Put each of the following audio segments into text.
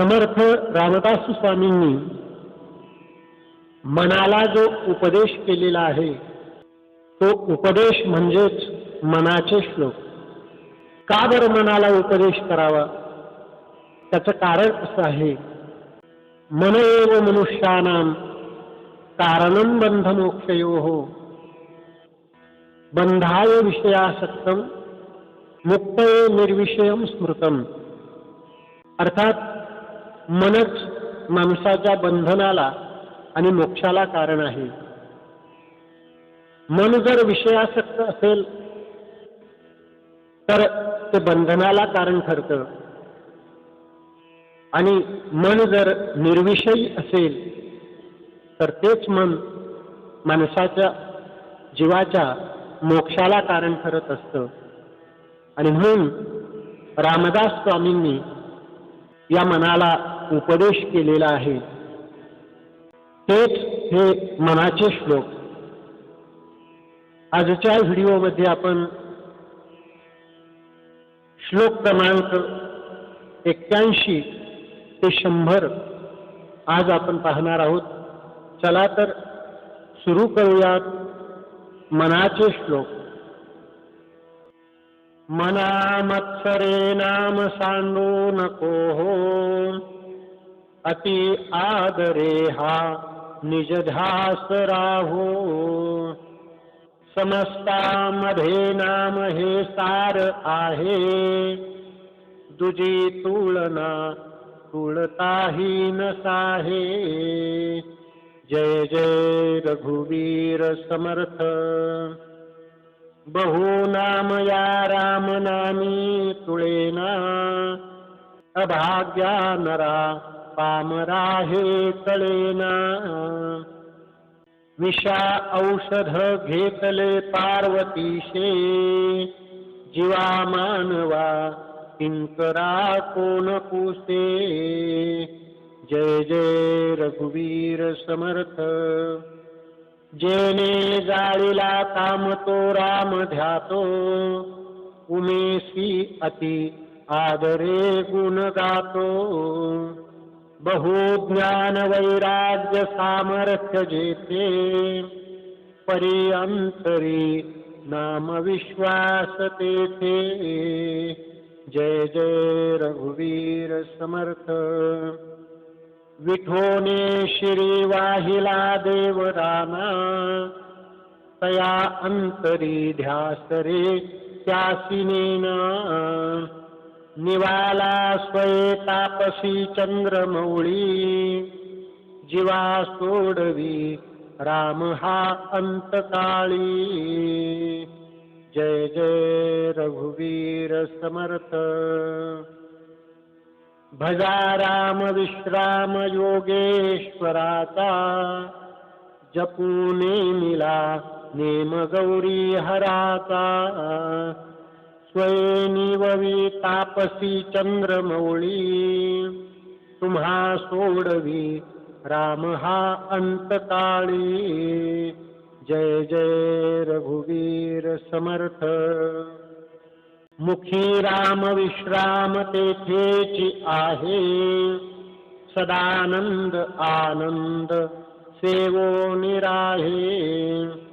समर्थ रामदास स्वामींनी मनाला जो उपदेश केलेला आहे तो उपदेश म्हणजेच मनाचे श्लोक. का बरं मनाला उपदेश करावा? त्याचं कारण असं आहे मन एव मनुष्यानाम कारणं बंधमोक्षयो बंधाय विषयासक्तम मुक्तये निर्विषयम स्मृतम. अर्थात मनच माणसाच्या बंधनाला आणि मोक्षाला कारण आहे. मन जर विषयासक्त असेल तर ते बंधनाला कारण ठरतं. आणि मन जर निर्विषयी असेल तर तेच मन माणसाच्या जीवाच्या मोक्षाला कारण ठरत असतं. आणि म्हणून रामदास स्वामींनी या मनाला उपदेश केलेला आहे. तेच हे मनाचे श्लोक. आजच्या व्हिडिओमध्ये आपण श्लोक क्रमांक एक्क्याऐंशी ते शंभर आज आपण पाहणार आहोत. चला तर सुरू करूयात मनाचे श्लोक. मना मत्सरे नाम सांडू नको। हो अति आदरे हा निज ध्यास राहो समस्तामध्ये नाम हे सार आहे। दुजी तुळना तुळताही नसाहे जय जय रघुवीर समर्थ। बहु नाम या राम नामी तुळेना। अभाग्या नरा पामरा हे कळेना विषा औषध घेतले पार्वतीशे। जीवा मानवा किंकरा कोण पुसे। जय जय रघुवीर समर्थ। जेने जाळीला काम तो राम ध्यातो। उमेशी अति आदरे गुण गातो। बहु ज्ञान वैराग्य सामर्थ्य जेते परी अंतरी नाम विश्वास तेथे जय जय रघुवीर समर्थ। विठोने श्री वाहिला देवराना तया अंतरी ध्यासरे त्यासिनेना। निवाला स्वये तापसी चंद्रमौळी. जीवा सोडवी राम हा अंतकाळी. जय जय रघुवीर समर्थ. भजा राम विश्राम योगेश्वराचा. जपू नेमिला नेम गौरी हराचा. स्वयनिववी तापसी चंद्रमौळी. तुम्हा सोडवी राम हा अंतकाळी. जय जय रघुवीर समर्थ. मुखी राम विश्राम तेथेची आहे. सदानंद आनंद सेवो निराहे.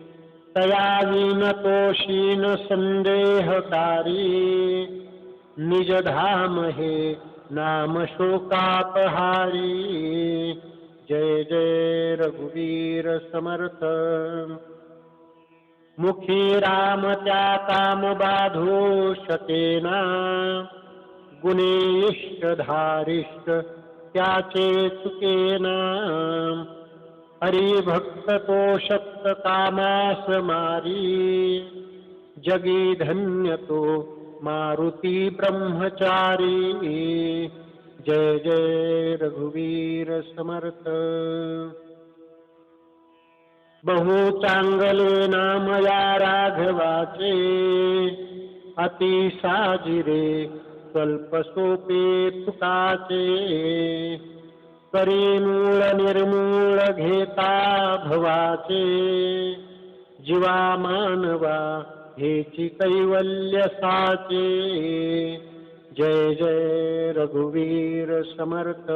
तया विन तोषीन संदेहकारी। निज धाम हे नाम शोकापहारी। जय जय रघुवीर समर्थ। मुखी राम त्या काम बाधो शकेना। गुणेष्ट धारिष्ट त्याचे चुकेना। हरिभक्त तो शक्त कामास मारी जगी धन्य तो मारुती ब्रह्मचारी। जय जय रघुवीर समर्थ। बहु चांगले नाम या राघवाचे। अति साजिरे स्वल्प सोपे तुकाचे। तरी मूळ निर्मूळ घेता भवाचे. जीवा मानवा हेची कैवल्य साचे. जय जय रघुवीर समर्थ.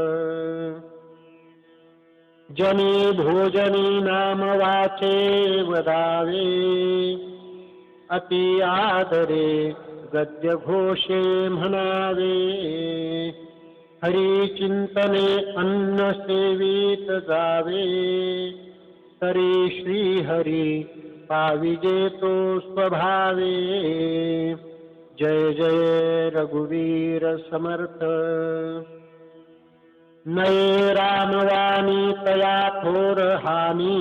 जनी भोजनी नाम वाचे वदावे. अति आदरे गद्य घोषे म्हणावे. हरी चिंतने अन्न सेवित जावे। तरी श्री हरी पाविजे तो स्वभावे। जय जय रघुवीर समर्थ। नये रामवाणी तया थोर हानी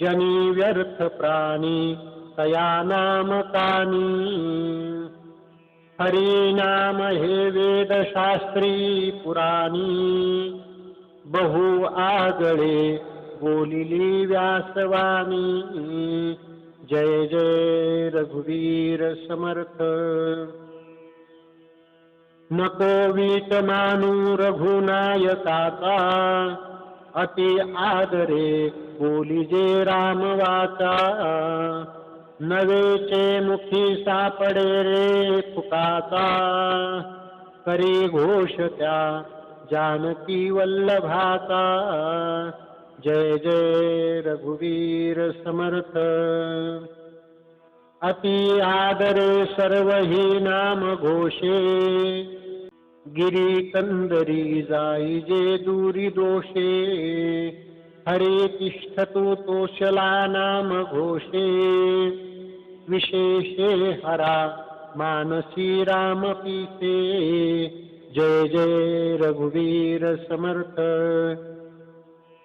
जनी व्यर्थ प्राणी तया नाम कानी हरी नाम हे वेदशास्त्री पुराणी. बहु आगळे बोलिली व्यासवाणी. जय जय रघुवीर समर्थ. नको वीट मानू रघुनायकाचा अति आदरे बोलिजे रामवाचा राम वाचा. नवेचे मुखी सापडे रे फुकाचा. करी घोष त्या जानकी वल्लभाचा. जय जय रघुवीर समर्थ. अति आदरे सर्व ही नाम घोषे. गिरी कंदरी जाई जे दूरी दोषे. हरे तिष्ठतु तोषला नाम घोषे। विशेषे हरा मानसी राम पीसे। जय जय रघुवीर समर्थ।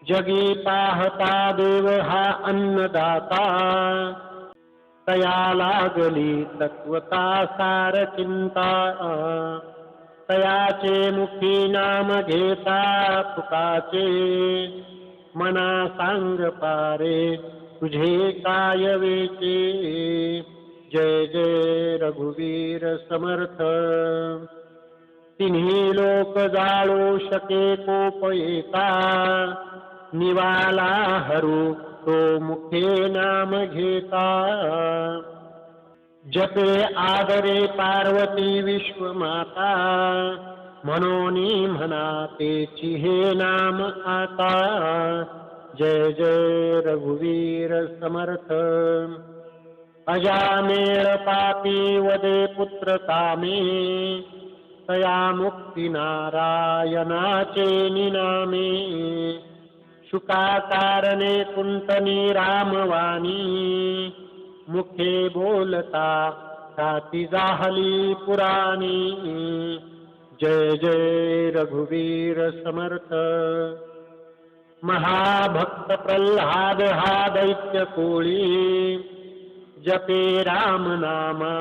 जगे पाहता देव हा अन्नदाता। तया लागली तत्वता सार चिंता। तयाचे मुखी नाम घेता पुकाचे। मना सांग पारे तुझे काय वेचे? जय जय रघुवीर समर्थ. तिन्ही लोक जाळू शके कोप येता निवाला हरू तो मुखे नाम घेता. जपे आदरे पार्वती विश्वमाता. म्हणून म्हणा तेची हे नाम आता। जय जय रघुवीर समर्थ। अजामेळ पापी वदे पुत्र कामे। तया मुक्ती नारायणाचे निनामे। शुकाकारणे कुंतनी रामवाणी। मुखे बोलता जाहली पुराणी जय जय रघुवीर समर्थ। महाभक्त प्रल्हाद हा दैत्य कोळी। जपे राम नामा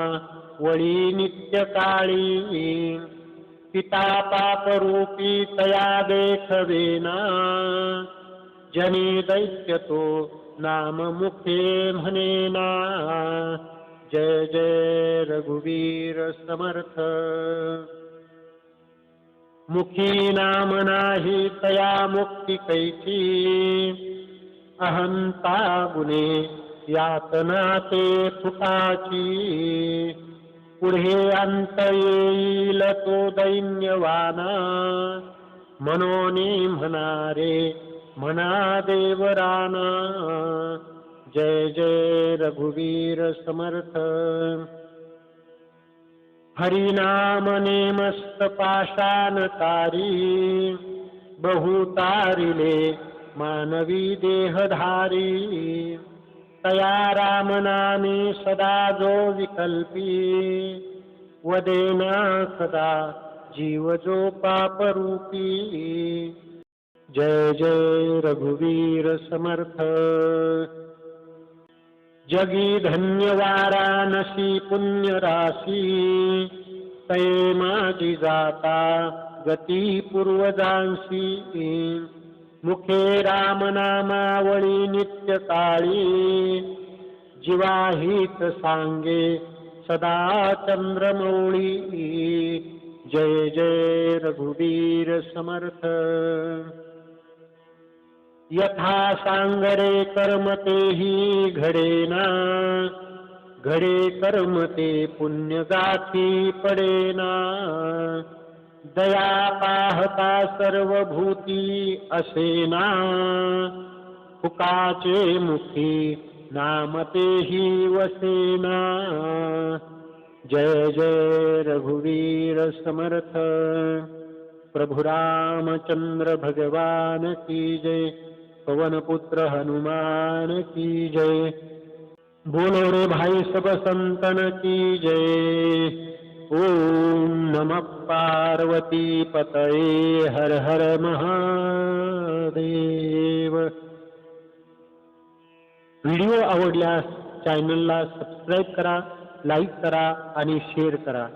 वळी नित्य काळी। पिता पाप रूपी तया देखवेना जनी दैत्य तो नाम मुखे म्हणेना जय जय रघुवीर समर्थ। मुखी नाम नाही तया मुक्ती कैची अहंता गुणे यातना ते फुटाची पुढे अंत येईल तो दैन्यवाना। मनोनी म्हणारे म्हणा देवराना जय जय रघुवीर समर्थ। हरिनाम नेमस्त पाषाणकारी बहुतारिले मानवी देहधारी। तया रामनामी सदा जो विकल्पी। वदेना सदा जीव जो पापरूपी। जय जय रघुवीर समर्थ। जगी धन्य वाराणसी पुण्य तै माझी जाता गती पूर्वजांशी मुखे रामनामावळी नित्य काळी जीवाहित सांगे सदा चंद्रमौळी। जय जय रघुवीर समर्थ। यथा सांगरे कर्म तेही घडेना घडे कर्म ते पुण्य गाठी पडेना दया पाहता सर्व भूती असेना हुकाचे मुखी नाम तेही वसेना जय जय रघुवीर समर्थ। प्रभु रामचंद्र भगवान की जय। पवनपुत्र हनुमान की जय। बोलो रे भाई सब संतन की जय। ओम नमः पार्वती पतये हर हर महादेव। व्हिडिओ आवडल्यास चॅनलला सबस्क्राईब करा लाईक करा आणि शेअर करा.